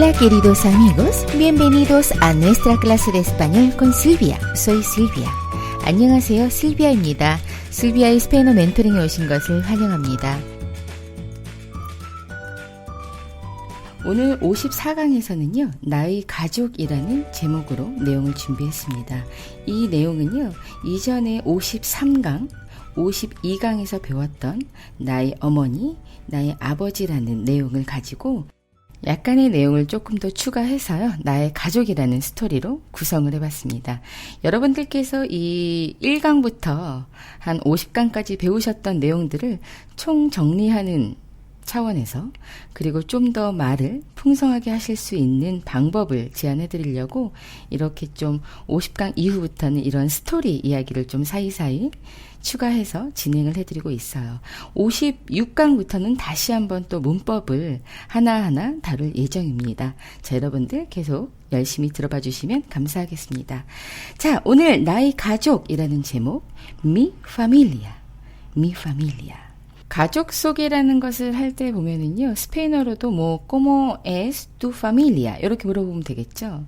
Hola queridos amigos, bienvenidos a nuestra clase de español con Silvia. Soy Silvia. 안녕하세요, 실비아입니다. 실비아의 스페인어 멘토링에 오신 것을 환영합니다. 오늘 54강에서는요, 나의 가족이라는 제목으로 내용을 준비했습니다. 이 내용은요, 이전에 53강, 52강에서 배웠던 나의 어머니, 나의 아버지라는 내용을 가지고 약간의 내용을 조금 더 추가해서요, 나의 가족이라는 스토리로 구성을 해봤습니다. 여러분들께서 이 1강부터 한 50강까지 배우셨던 내용들을 총 정리하는 차원에서 그리고 좀 더 말을 풍성하게 하실 수 있는 방법을 제안해 드리려고 이렇게 좀 50강 이후부터는 이런 스토리 이야기를 좀 사이사이 추가해서 진행을 해드리고 있어요. 56강부터는 다시 한번 또 문법을 하나하나 다룰 예정입니다. 자, 여러분들 계속 열심히 들어봐 주시면 감사하겠습니다. 자, 오늘 나의 가족이라는 제목, mi familia, mi familia. 가족 소개라는 것을 할 때 보면은요, 스페인어로도 뭐, como es tu familia? 이렇게 물어보면 되겠죠.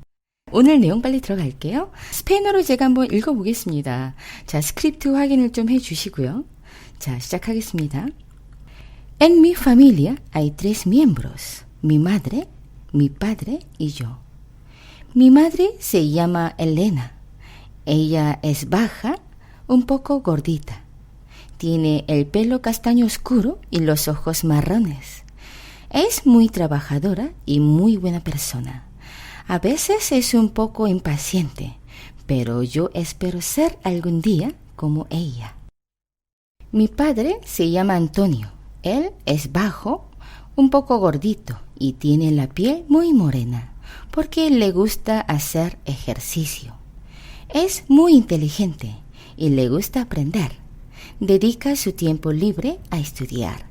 오늘 내용 빨리 들어갈게요. 스페인어로 제가 한번 읽어보겠습니다. 자, 스크립트 확인을 좀 해주시고요. 자, 시작하겠습니다. En mi familia hay tres miembros. Mi madre, mi padre y yo. Mi madre se llama Elena. Ella es baja, un poco gordita. Tiene el pelo castaño oscuro y los ojos marrones. Es muy trabajadora y muy buena persona. A veces es un poco impaciente, pero yo espero ser algún día como ella. Mi padre se llama Antonio. Él es bajo, un poco gordito y tiene la piel muy morena, porque le gusta hacer ejercicio. Es muy inteligente y le gusta aprender. Dedica su tiempo libre a estudiar.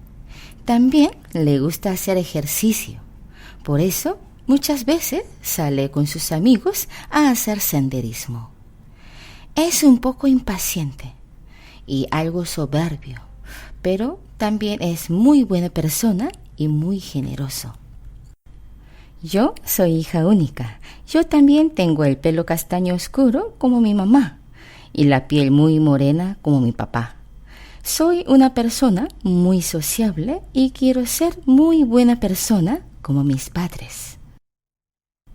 También le gusta hacer ejercicio. Por eso muchas veces sale con sus amigos a hacer senderismo. Es un poco impaciente y algo soberbio, pero también es muy buena persona y muy generoso. Yo soy hija única. Yo también tengo el pelo castaño oscuro como mi mamá y la piel muy morena como mi papá. Soy una persona muy sociable y quiero ser muy buena persona como mis padres.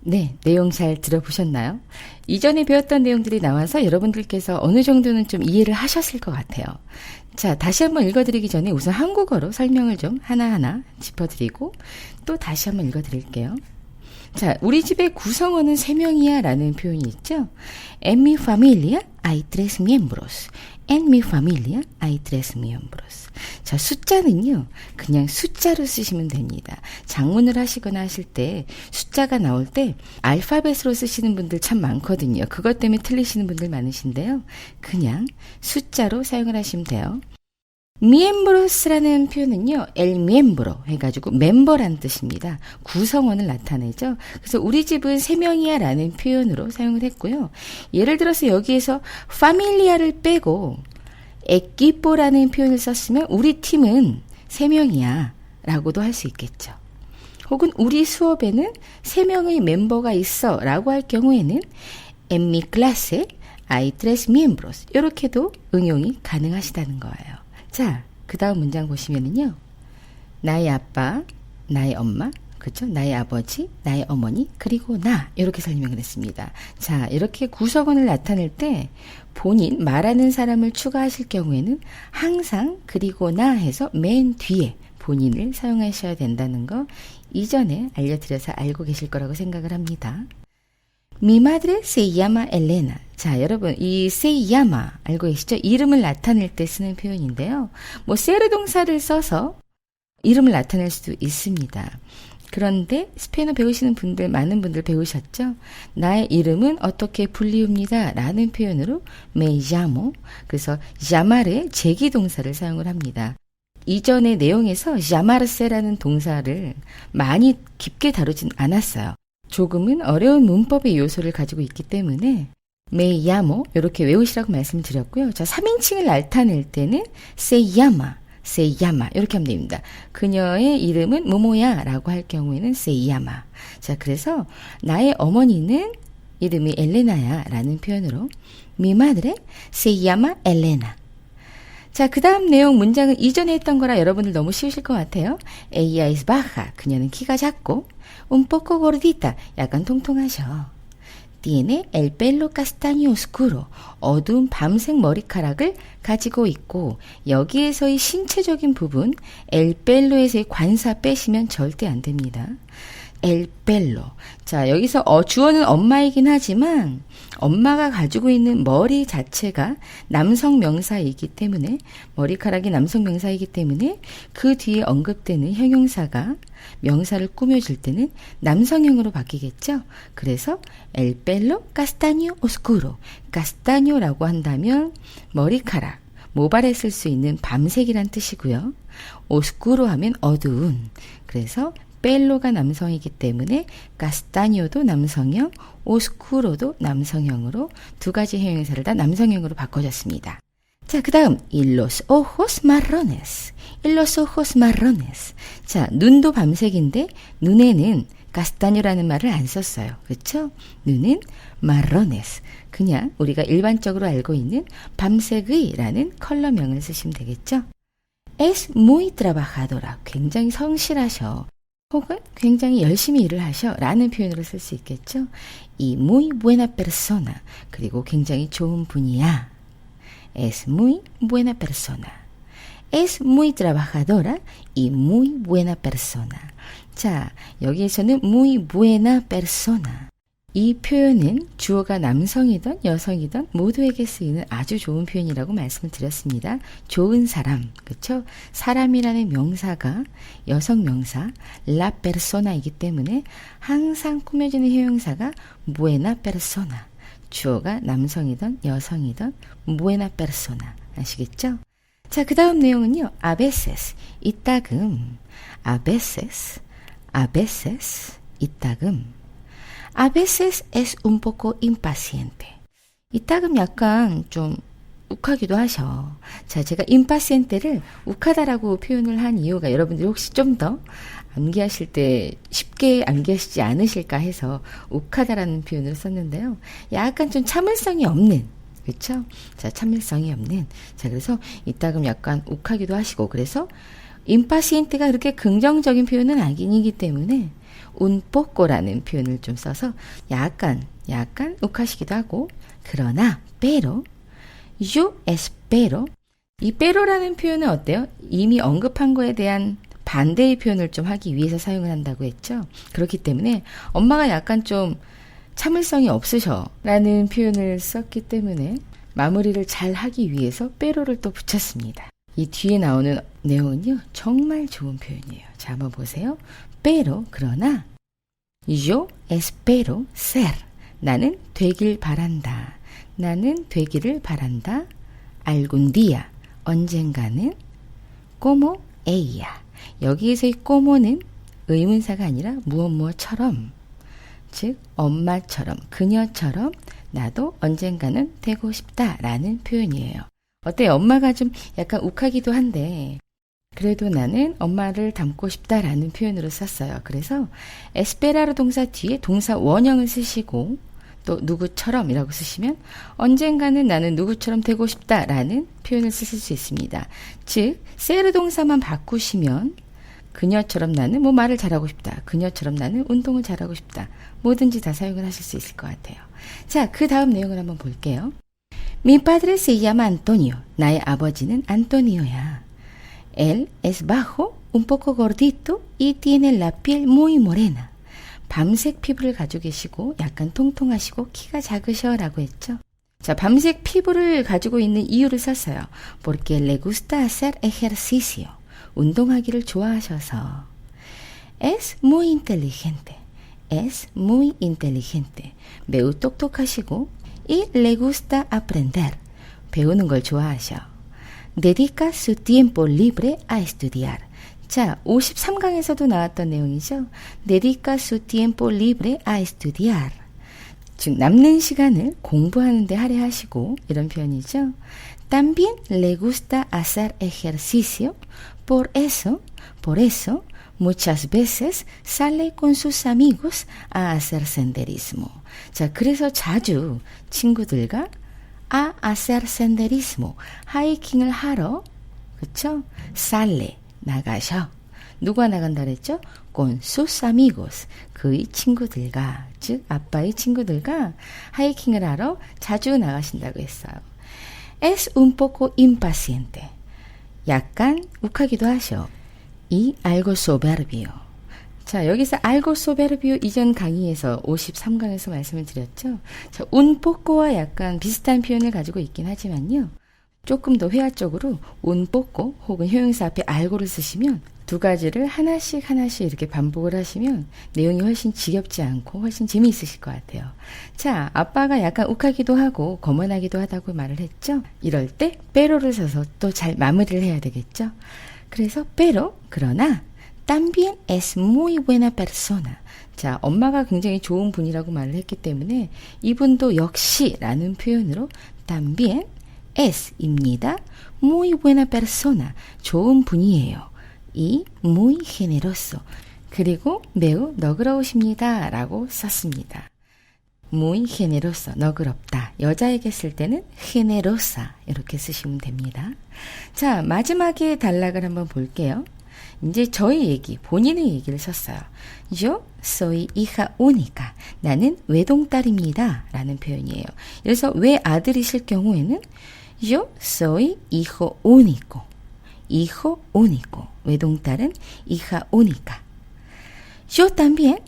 네, 내용 잘 들어보셨나요? 이전에 배웠던 내용들이 나와서 여러분들께서 어느 정도는 좀 이해를 하셨을 것 같아요. 자, 다시 한번 읽어드리기 전에 우선 한국어로 설명을 좀 하나하나 짚어드리고 또 다시 한번 읽어드릴게요. 자, 우리 집의 구성원은 세 명이야 라는 표현이 있죠. En mi familia hay tres miembros. En mi familia hay tres miembros. 자, 숫자는요, 그냥 숫자로 쓰시면 됩니다. 장문을 하시거나 하실 때 숫자가 나올 때 알파벳으로 쓰시는 분들 참 많거든요. 그것 때문에 틀리시는 분들 많으신데요. 그냥 숫자로 사용을 하시면 돼요. Miembros라는 표현은요, el miembro 해가지고 멤버란 뜻입니다. 구성원을 나타내죠. 그래서 우리 집은 세 명이야 라는 표현으로 사용을 했고요. 예를 들어서 여기에서 familia를 빼고 equipo라는 표현을 썼으면 우리 팀은 세 명이야 라고도 할 수 있겠죠. 혹은 우리 수업에는 세 명의 멤버가 있어 라고 할 경우에는 mi clase hay tres miembros 이렇게도 응용이 가능하시다는 거예요. 자, 그 다음 문장 보시면은요. 나의 아빠, 나의 엄마, 그렇죠? 나의 아버지, 나의 어머니, 그리고 나 이렇게 설명을 했습니다. 자, 이렇게 구성원을 나타낼 때 본인 말하는 사람을 추가하실 경우에는 항상 그리고 나 해서 맨 뒤에 본인을 사용하셔야 된다는 거 이전에 알려드려서 알고 계실 거라고 생각을 합니다. Mi madre se llama Elena. 자, 여러분, 이 se llama 알고 계시죠? 이름을 나타낼 때 쓰는 표현인데요. 뭐, 세르 동사를 써서 이름을 나타낼 수도 있습니다. 그런데 스페인어 배우시는 분들, 많은 분들 배우셨죠? 나의 이름은 어떻게 불리웁니다. 라는 표현으로 me llamo. 그래서 llamar의 제기 동사를 사용을 합니다. 이전의 내용에서 llamarse라는 동사를 많이 깊게 다루진 않았어요. 조금은 어려운 문법의 요소를 가지고 있기 때문에 llamo 이렇게 외우시라고 말씀드렸고요. 자, 3인칭을 나타낼 때는 se llama 이렇게 하면 됩니다. 그녀의 이름은 뭐뭐야라고 할 경우에는 llama. 자, 그래서 나의 어머니는 이름이 엘레나야라는 표현으로 se llama Elena. 자, 그 다음 내용 문장은 이전에 했던 거라 여러분들 너무 쉬우실 것 같아요. Ella es baja. 그녀는 키가 작고, un poco gordita. 약간 통통하셔. Tiene el pelo castaño oscuro. 어두운 밤색 머리카락을 가지고 있고, 여기에서의 신체적인 부분, el pelo에서의 관사 빼시면 절대 안 됩니다. Pelo. 자, 여기서 어, 주어는 엄마이긴 하지만 엄마가 가지고 있는 머리 자체가 남성 명사이기 때문에 머리카락이 남성 명사이기 때문에 그 뒤에 언급되는 형용사가 명사를 꾸며줄 때는 남성형으로 바뀌겠죠. 그래서 pelo castaño oscuro. castaño라고 한다면 머리카락 모발에 쓸 수 있는 밤색이란 뜻이고요. oscuro 하면 어두운. 그래서 펠로가 남성이기 때문에 가스타니오도 남성형, 오스쿠로도 남성형으로 두 가지 형용사를 다 남성형으로 바꿔줬습니다. 자, 그 다음, 일로스 오호스 마로네스. 일로스 오호스 마로네스. 자, 눈도 밤색인데, 눈에는 가스타니오라는 말을 안 썼어요. 그렇죠? 눈은 마로네스. 그냥 우리가 일반적으로 알고 있는 밤색의라는 컬러명을 쓰시면 되겠죠? es muy trabajadora. 굉장히 성실하셔. 혹은 굉장히 열심히 일을 하셔 라는 표현으로 쓸 수 있겠죠. 이 muy buena persona 그리고 굉장히 좋은 분이야. es muy buena persona. es muy trabajadora y muy buena persona. 자, 여기에서는 muy buena persona. 이 표현은 주어가 남성이든 여성이든 모두에게 쓰이는 아주 좋은 표현이라고 말씀을 드렸습니다. 좋은 사람, 그렇죠? 사람이라는 명사가 여성 명사 la persona이기 때문에 항상 꾸며지는 형용사가 buena persona. 주어가 남성이든 여성이든 buena persona. 아시겠죠? 자, 그 다음 내용은요. veces, 이따금, a veces, 이따금. A veces es un poco impaciente. 이따금 약간 좀 욱하기도 하셔. 자, 제가 impaciente를 욱하다라고 표현을 한 이유가 여러분들이 혹시 좀 더 암기하실 때 쉽게 암기하시지 않으실까 해서 욱하다라는 표현을 썼는데요. 약간 좀 참을성이 없는 그렇죠? 자, 참을성이 없는. 자, 그래서 이따금 약간 욱하기도 하시고 그래서 impaciente가 그렇게 긍정적인 표현은 아니기 때문에 운뽀꼬라는 표현을 좀 써서 약간 약간 욱하시기도 하고 그러나 pero yo espero 이 pero라는 표현은 어때요? 이미 언급한 거에 대한 반대의 표현을 좀 하기 위해서 사용을 한다고 했죠. 그렇기 때문에 엄마가 약간 좀 참을성이 없으셔 라는 표현을 썼기 때문에 마무리를 잘 하기 위해서 빼로를 또 붙였습니다. 이 뒤에 나오는 내용은요, 정말 좋은 표현이에요. 자, 한번 보세요. Pero, 그러나, yo espero ser. 나는 되길 바란다. 나는 되기를 바란다. algún día. 언젠가는 como ella. 여기에서의 como는 의문사가 아니라 무엇 무엇처럼. 즉, 엄마처럼, 그녀처럼 나도 언젠가는 되고 싶다라는 표현이에요. 어때요? 엄마가 좀 약간 욱하기도 한데, 그래도 나는 엄마를 닮고 싶다라는 표현으로 썼어요. 그래서 에스페라르 동사 뒤에 동사 원형을 쓰시고 또 누구처럼이라고 쓰시면 언젠가는 나는 누구처럼 되고 싶다라는 표현을 쓰실 수 있습니다. 즉 세르 동사만 바꾸시면 그녀처럼 나는 뭐 말을 잘하고 싶다. 그녀처럼 나는 운동을 잘하고 싶다. 뭐든지 다 사용을 하실 수 있을 것 같아요. 자, 그 다음 내용을 한번 볼게요. Mi padre se llama Antonio. 나의 아버지는 안토니오야. Él es bajo, un poco gordito y tiene la piel muy morena. 밤색 피부를 가지고 계시고 약간 통통하시고 키가 작으셔라고 했죠. 자, 밤색 피부를 가지고 있는 이유를 썼어요. Porque le gusta hacer ejercicio. 운동하기를 좋아하셔서. Es muy inteligente. Es muy inteligente. 매우 똑똑하시고 y le gusta aprender. 배우는 걸 좋아하셔. Dedica su tiempo libre a estudiar. 자, 53강에서도 나왔던 내용이죠. dedica su tiempo libre a estudiar. 즉 남는 시간을 공부하는 데 할애하시고 이런 표현이죠. También le gusta hacer ejercicio, por eso, por eso muchas veces sale con sus amigos a hacer senderismo. 자, 그래서 자주 친구들과 a hacer senderismo, 하이킹을 하러 그쵸? sale 나가셔. 누가 나간다 그랬죠? con sus amigos 그의 친구들과 즉 아빠의 친구들과 하이킹을 하러 자주 나가신다고 했어요. es un poco impaciente. 약간 욱하기도 하셔. 이 algo soberbio. 자, 여기서 algo soberbio 이전 강의에서 53강에서 말씀을 드렸죠. 자, poco와 약간 비슷한 표현을 가지고 있긴 하지만요. 조금 더 회화적으로 poco 혹은 효용사 앞에 algo를 쓰시면 두 가지를 하나씩 하나씩 이렇게 반복을 하시면 내용이 훨씬 지겹지 않고 훨씬 재미있으실 것 같아요. 자, 아빠가 약간 욱하기도 하고 거만하기도 하다고 말을 했죠. 이럴 때 빼로를 써서 또 잘 마무리를 해야 되겠죠. 그래서 pero 그러나 también es muy buena persona. 자, 엄마가 굉장히 좋은 분이라고 말을 했기 때문에 이분도 역시라는 표현으로 también es입니다. muy buena persona. 좋은 분이에요. 이 muy generoso. 그리고 매우 너그러우십니다. 라고 썼습니다. muy generoso, 너그럽다. 여자에게 쓸 때는 generosa 이렇게 쓰시면 됩니다. 자, 마지막에 단락을 한번 볼게요. 이제 저의 얘기, 본인의 얘기를 썼어요. Yo soy hija única. 나는 외동딸입니다. 라는 표현이에요. 그래서 외아들이실 경우에는 Yo soy hijo único. hijo único. 외동딸은 hija única. Yo también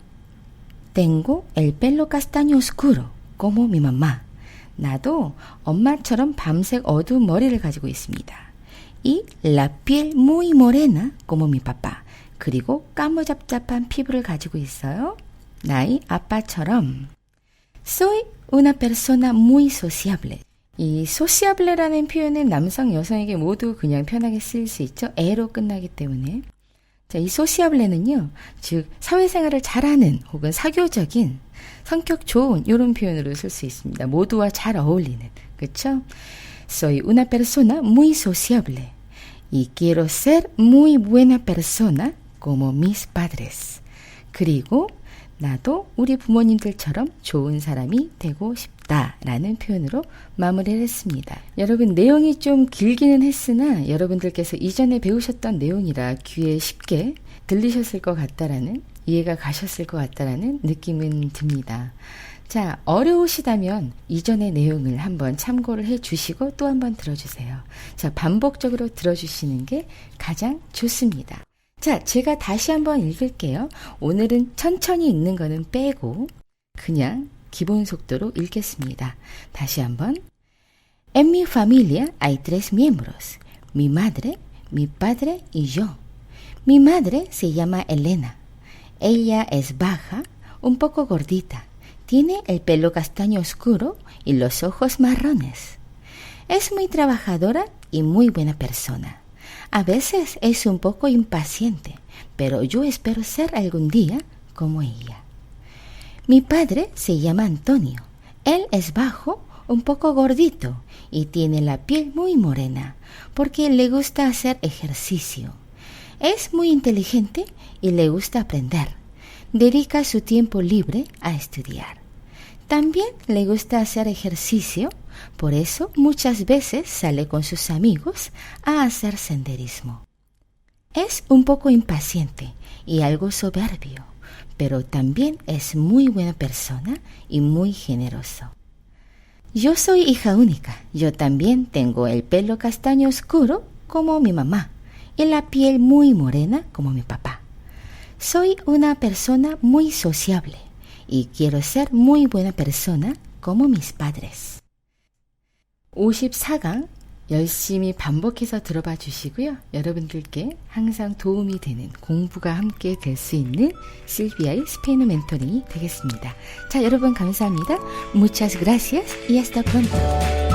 tengo el pelo castaño oscuro, como mi mamá. 나도 엄마처럼 밤색 어두운 머리를 가지고 있습니다. Y la piel muy morena, como mi papá. 그리고 까무잡잡한 피부를 가지고 있어요. 나의 아빠처럼. Soy una persona muy sociable. 이 sociable라는 표현은 남성, 여성에게 모두 그냥 편하게 쓰일 수 있죠. 에로 끝나기 때문에. 자, 이 sociable는요, 즉, 사회생활을 잘하는 혹은 사교적인, 성격 좋은, 이런 표현으로 쓸 수 있습니다. 모두와 잘 어울리는. 그쵸? Soy una persona muy sociable. Y quiero ser muy buena persona como mis padres. 그리고 나도 우리 부모님들처럼 좋은 사람이 되고 싶다 라는 표현으로 마무리를 했습니다. 여러분 내용이 좀 길기는 했으나 여러분들께서 이전에 배우셨던 내용이라 귀에 쉽게 들리셨을 것 같다라는 이해가 가셨을 것 같다라는 느낌은 듭니다. 자, 어려우시다면 이전의 내용을 한번 참고를 해 주시고 또 한번 들어주세요. 자, 반복적으로 들어주시는 게 가장 좋습니다. 자, 제가 다시 한번 읽을게요. 오늘은 천천히 읽는 거는 빼고 그냥 기본 속도로 읽겠습니다. 다시 한번. En mi familia hay tres miembros. Mi madre, mi padre y yo. Mi madre se llama Elena. Ella es baja, un poco gordita. Tiene el pelo castaño oscuro y los ojos marrones. Es muy trabajadora y muy buena persona. A veces es un poco impaciente, pero yo espero ser algún día como ella. Mi padre se llama Antonio. Él es bajo, un poco gordito y tiene la piel muy morena porque le gusta hacer ejercicio. Es muy inteligente y le gusta aprender. Dedica su tiempo libre a estudiar. También le gusta hacer ejercicio, por eso muchas veces sale con sus amigos a hacer senderismo. Es un poco impaciente y algo soberbio, pero también es muy buena persona y muy generoso. Yo soy hija única, yo también tengo el pelo castaño oscuro como mi mamá y la piel muy morena como mi papá. Soy una persona muy sociable y quiero ser muy buena persona como mis padres. 54강 열심히 반복해서 들어봐 주시고요. 여러분들께 항상 도움이 되는 공부가 함께 될 수 있는 실비아의 스페인어 멘토링이 되겠습니다. 자, 여러분 감사합니다. Muchas gracias y hasta pronto.